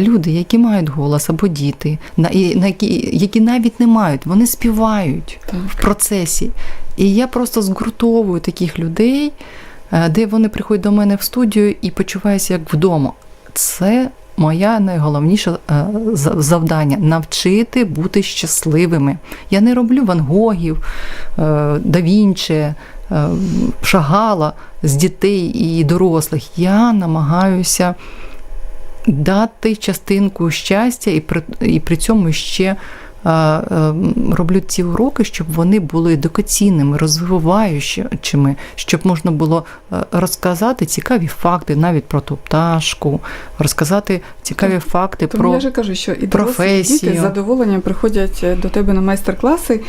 люди, які мають голос або діти, на, на які, які навіть не мають, вони співають Так. в процесі. І я просто згуртовую таких людей, е, де вони приходять до мене в студію і почуваюся як вдома. Це моя найголовніше завдання навчити бути щасливими. Я не роблю Ван Гогів, е, Да Вінчі, е, Шагала з дітей і дорослих. Я намагаюся дати частинку щастя і при, і при цьому ще е, е, роблю ці уроки, щоб вони були едукаційними, розвиваючими, щоб можна було е, розказати цікаві факти навіть про ту пташку, розказати цікаві факти Тому про я ж кажу, що і професію. діти з задоволенням приходять до тебе на майстер-класи.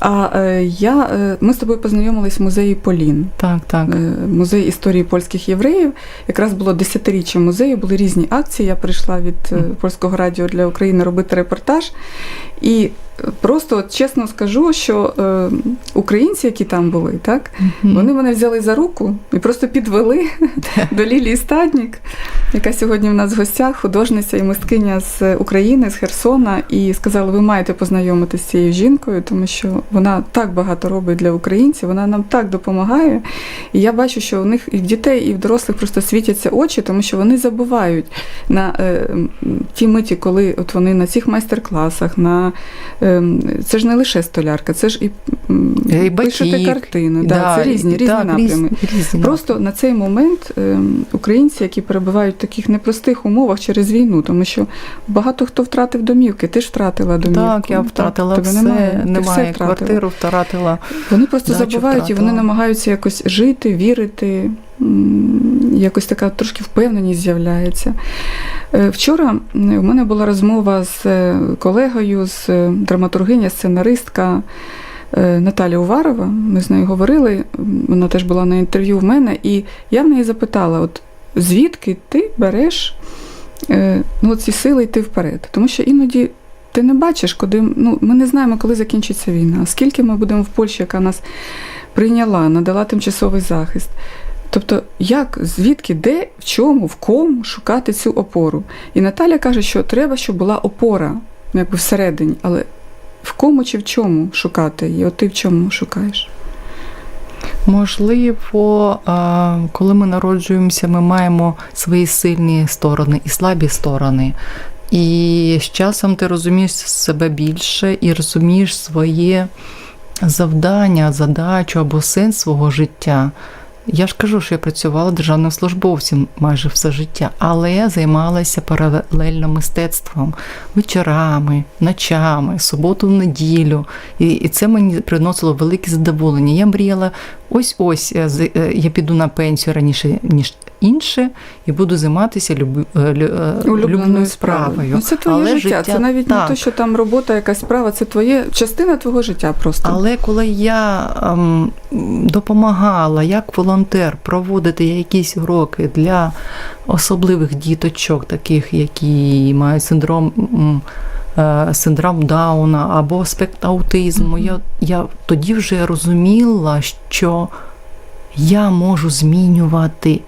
А е, я, е, ми з тобою познайомились в музеї Полін. так, так. Е, Музей історії польських євреїв. Якраз було десятиріччя музею, були різні акції. Я прийшла від е, польського радіо для України робити репортаж. І просто от чесно скажу, що е, українці, які там були, так, Мгм. вони мене взяли за руку і просто підвели до Лілії Стаднік, яка сьогодні в нас в гостях, художниця і мисткиня з України, з Херсона, і сказали, ви маєте познайомитися з цією жінкою, тому що вона так багато робить для українців, вона нам так допомагає. І я бачу, що у них і в дітей, і в дорослих просто світяться очі, тому що вони забувають на е, ті миті, коли от вони на цих майстер-класах, на е, це ж не лише столярка, це ж і, І пишете картини. Да, це різні, різні так, напрями. різні- Просто на цей момент ем, українці, які перебувають в таких непростих умовах через війну, тому що багато хто втратив домівки, ти ж втратила домівку. Так, я втратила тебе все, немає, немає, все втратила. квартиру втратила. Вони просто Дачу забувають і вони намагаються якось жити, вірити. Якось така трошки впевненість з'являється. Е, Вчора м, у мене була розмова з е, колегою, з е, драматургиня, сценаристка е, Наталя Уварова. Ми з нею говорили. Вона теж була на інтерв'ю в мене, і я в неї запитала: от звідки ти береш е, ну, ці сили йти вперед? Тому що іноді ти не бачиш, куди ну, ми не знаємо, коли закінчиться війна. Скільки ми будемо в Польщі, яка нас прийняла, надала тимчасовий захист. Тобто, як, звідки, де, в чому, в кому шукати цю опору? І Наталя каже, що треба, щоб була опора, ну, якби всередині, але в кому чи в чому шукати її? От ти в чому шукаєш? Можливо, коли ми народжуємося, ми маємо свої сильні сторони і слабі сторони. І з часом ти розумієш себе більше і розумієш своє завдання, задачу або сенс свого життя. Я ж кажу, що я працювала державним службовцем майже все життя, але я займалася паралельно мистецтвом вечорами, ночами, суботу, неділю. І, і це мені приносило велике задоволення. Я мріяла, ось ось е, е, я піду на пенсію раніше, ніж інше, і буду займатися люб, е, улюбленою справою. Ну, це твоє Але життя. Це навіть так. не те, що там робота, якась справа, це твоє частина твого життя просто. Але коли я ем, допомагала як волонтер проводити якісь уроки для особливих діточок, таких, які мають синдром. м, е, Синдром Дауна або аспект аутизму, я, я тоді вже розуміла, що я можу змінювати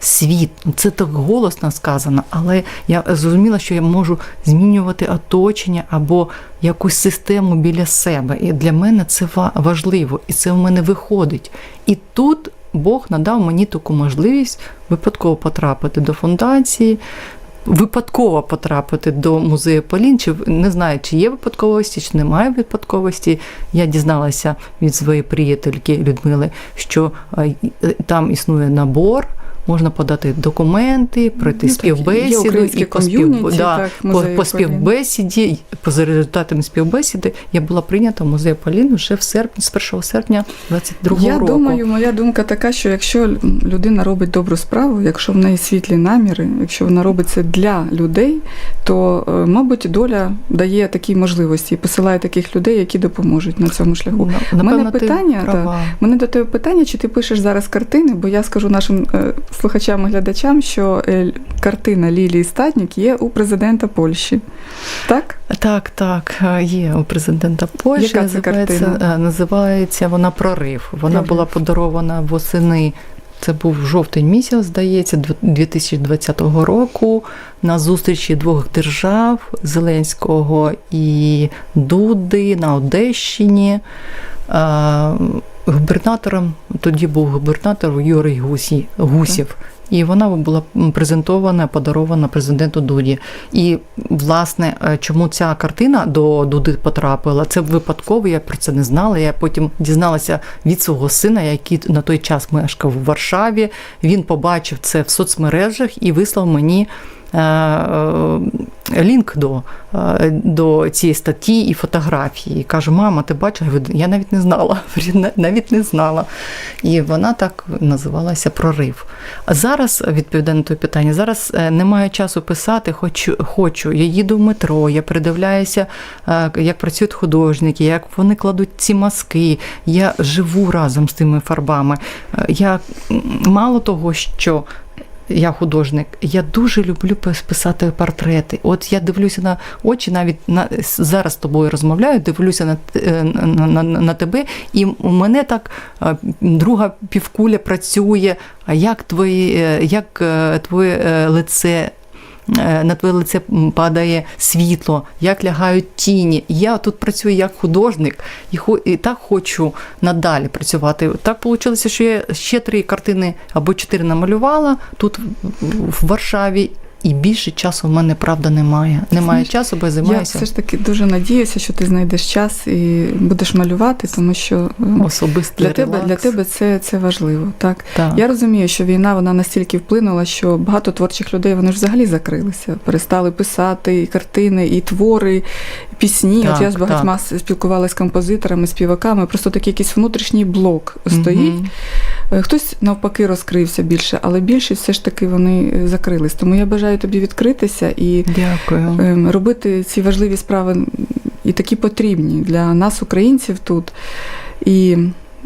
світ. Це так голосно сказано, але я зрозуміла, що я можу змінювати оточення або якусь систему біля себе. І для мене це важливо, і це в мене виходить. І тут Бог надав мені таку можливість випадково потрапити до фундації. Випадково потрапити до музею Полінчів. не знаю, чи є випадковості, чи немає випадковості. Я дізналася від своєї приятельки Людмили, що е, там існує набор, можна подати документи, пройти Ну, співбесіду і по, спів... да, по, по співбесіді, по за результатами співбесіди я була прийнята в музей Полін вже в серпні, з 1 серпня 22 Я року. думаю, моя думка така, що якщо людина робить добру справу, якщо в неї світлі наміри, якщо вона робить це для людей, то, е, мабуть, доля дає такі можливості і посилає таких людей, які допоможуть на цьому шляху. У мене питання. У мене до тебе питання, чи ти пишеш зараз картини, бо я скажу нашим слухачам і глядачам, що е, картина Лілії Статнік є у президента Польщі. Так? Так, так, е, є у президента Польщі. Яка це називається, картина? е, називається вона Прорив. Вона «Прорив». була подарована восени Це був жовтень місяць, здається, 2020 року. На зустрічі двох держав Зеленського і Дуди на Одещині. Губернатором тоді був губернатор Юрій Гусі, Гусів. І вона була презентована, подарована президенту Дуді. І, власне, е, чому ця картина до Дуди потрапила? Це випадково, я про це не знала. Я потім дізналася від свого сина, який на той час мешкав в Варшаві. Він побачив це в соцмережах і вислав мені. Е, е, Лінк до, е, до цієї статті і фотографії. І каже: мама, ти бачила? Я навіть не знала. Навіть не знала. І вона так називалася прорив. А зараз, відповідаю на твоє питання, зараз е, немає часу писати, хочу, хочу. Я їду в метро, я передивляюся, як працюють художники, як вони кладуть ці маски. Я живу разом з тими фарбами. Я мало того, що. Я художник, я дуже люблю писати портрети. От я дивлюся на очі, навіть на зараз з тобою розмовляю, дивлюся на, е, на, на, на тебе, і у мене так е, друга півкуля працює. А як е, як е, твоє лице? Е, На твоє лице падає світло, як лягають тіні. Я тут працюю як художник і, так хочу надалі працювати. Так вийшло, що я ще три картини або чотири намалювала тут в- в Варшаві, і більше часу в мене правда немає. Немає Знаєш, часу, бо я Я все ж таки дуже надіюся, що ти знайдеш час і будеш малювати, тому що е, особистий для тебе, для тебе це, це важливо. Так? Так. Я розумію, що війна вона настільки вплинула, що багато творчих людей вони ж взагалі закрилися, перестали писати і картини, і твори, і пісні. От я з багатьма спілкувалася з композиторами, співаками. Просто такий якийсь внутрішній блок стоїть. Мгм. Е, Хтось навпаки розкрився більше, але більшість все ж таки вони е, закрились. Тому я бажаю тобі відкритися і Дякую. ем, робити ці важливі справи і такі потрібні для нас, українців, тут, і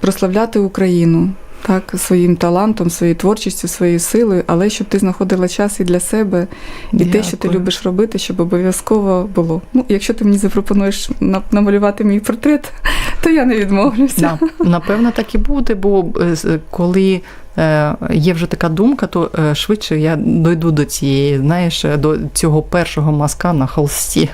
прославляти Україну. Так, своїм талантом, своєю творчістю, своєю силою, але щоб ти знаходила час і для себе, і те, що ти любиш робити, щоб обов'язково було. Ну, якщо ти мені запропонуєш на- намалювати мій портрет, то я не відмовлюся. На, напевно, так і буде, бо е, коли е, є вже така думка, то е, швидше я дойду до цієї, знаєш, до цього першого маска на холсті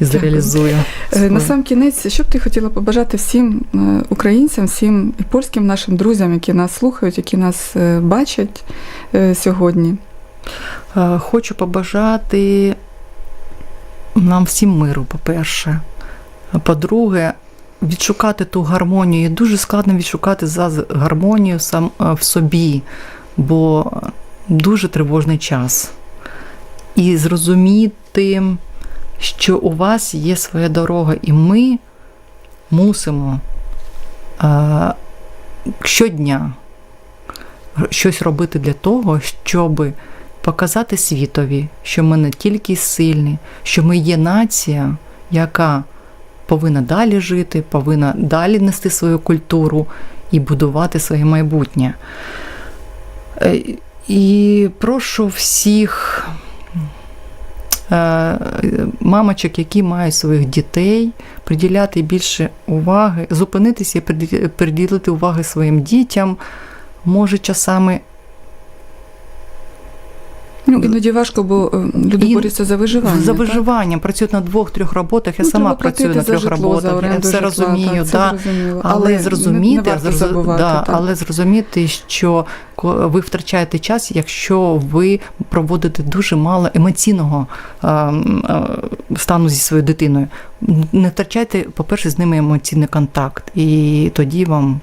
і зреалізую. Е. На сам кінець, що б ти хотіла побажати всім е, українцям, всім і польським нашим друзям, які нас слухають, які нас е, бачать сьогодні? Хочу побажати нам всім миру, по-перше. По-друге, відшукати ту гармонію. Дуже складно відшукати зараз гармонію сам в собі, бо дуже тривожний час. І зрозуміти, що у вас є своя дорога, і ми мусимо е, щодня щось робити для того, щоби показати світові, що ми не тільки сильні, що ми є нація, яка повинна далі жити, повинна далі нести свою культуру і будувати своє майбутнє. Е, І прошу всіх мамочок, які мають своїх дітей, приділяти більше уваги, зупинитися і приділити уваги своїм дітям. Може, часами Ну, іноді важко, бо е, люди І- борються за виживання. за так? виживанням, працюють на двох-трьох роботах. Я Ну, сама працюю на трьох роботах. Я все житла, розумію, так, це да. зрозуміло. але, не- зрозуміти, зроз- забувати, да, так. але зрозуміти, що ви втрачаєте час, якщо ви проводите дуже мало емоційного е, м, е, стану зі своєю дитиною. Не втрачайте, по-перше, з ними емоційний контакт, і тоді вам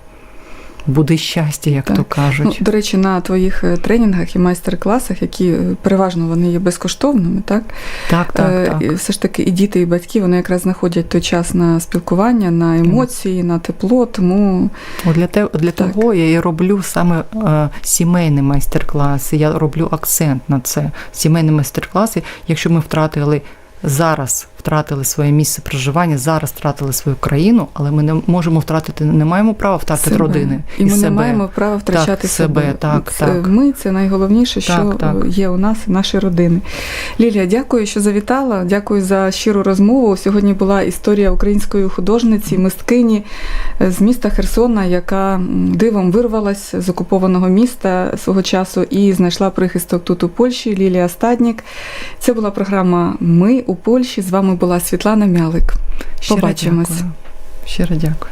буде щастя, як Так. то кажуть. Ну, до речі, на твоїх е, тренінгах і майстер-класах, які е, переважно вони є безкоштовними, так? так, так, Е, так. і Все ж таки і діти, і батьки вони якраз знаходять той час на спілкування, на емоції, на тепло. Тому От Для, те, для Так. того я і роблю саме е, сімейні майстер-класи. Я роблю акцент на це. Сімейні майстер-класи. Якщо ми втратили зараз, втратили своє місце проживання, зараз втратили свою країну, але ми не можемо втратити, не маємо права втратити себе. родини і ми себе. не маємо права втрачати Так, себе, так, Це так. Ми це найголовніше, що Так, так. є у нас, наші родини. Лілія, дякую, що завітала. Дякую за щиру розмову. Сьогодні була історія української художниці, мисткині з міста Херсона, яка дивом вирвалась з окупованого міста свого часу і знайшла прихисток тут у Польщі. Лілія Стаднік. Це була програма Ми у Польщі. З вами була Світлана Мялик. Щиро Побачимось. дякую. Щиро дякую.